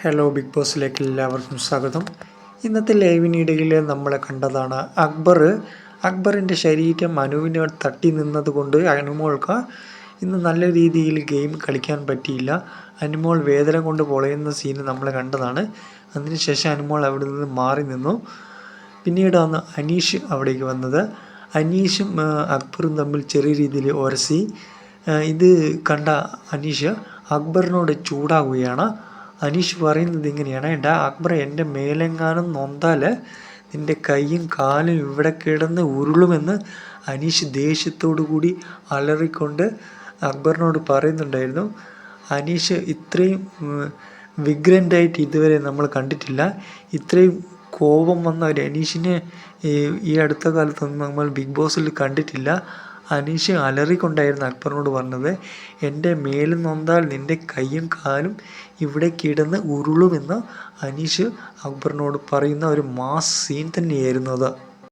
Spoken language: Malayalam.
ഹലോ ബിഗ് ബോസിലേക്ക് എല്ലാവർക്കും സ്വാഗതം. ഇന്നത്തെ ലൈവിനിടയിൽ നമ്മൾ കണ്ടതാണ് അക്ബർ. അക്ബറിന്റെ ശരീരം അനുവിനെ തട്ടി നിന്നതുകൊണ്ട് അനുമോൾക്ക് ഇന്ന് നല്ല രീതിയിൽ ഗെയിം കളിക്കാൻ പറ്റിയില്ല. അനുമോൾ വേദന കൊണ്ട് പൊളയുന്ന സീന് നമ്മൾ കണ്ടതാണ്. അതിനുശേഷം അനുമോൾ അവിടെ നിന്ന് മാറി നിന്നു. പിന്നീടാണ് അനീഷ് അവിടേക്ക് വന്നത്. അനീഷും അക്ബറും തമ്മിൽ ചെറിയ രീതിയിൽ ഒരസി ഇത് കണ്ട അനീഷ് അക്ബറിനോട് ചൂടാവുകയാണ്. അനീഷ് പറയുന്നത് ഇങ്ങനെയാണ്. എടാ അക്ബർ എന്റെ മേലെങ്ങാനും നൊന്താൽ നിന്റെ കൈയും കാലും ഇവിടെ കിടന്ന് ഉരുളുമെന്ന് അനീഷ് ദേഷ്യത്തോടു കൂടി അലറിക്കൊണ്ട് അക്ബറിനോട് പറയുന്നുണ്ടായിരുന്നു. അനീഷ് ഇത്രയും വിഗ്രന്റായിട്ട് ഇതുവരെ നമ്മൾ കണ്ടിട്ടില്ല. ഇത്രയും കോപം വന്ന ഒരു അനീഷിനെ ഈ അടുത്ത കാലത്തൊന്നും നമ്മൾ ബിഗ് ബോസിൽ കണ്ടിട്ടില്ല. അനീഷ് അലറിക്കൊണ്ടായിരുന്നു അക്ബറിനോട് പറഞ്ഞത് എന്റെ മേലും നൊന്താൽ നിന്റെ കൈയും കാലും ഇവിടെ കിടന്ന് ഉരുളുമെന്ന് അനീഷ് അക്ബറിനോട് പറയുന്ന ഒരു മാസ് സീൻ തന്നെയായിരുന്നു അത്.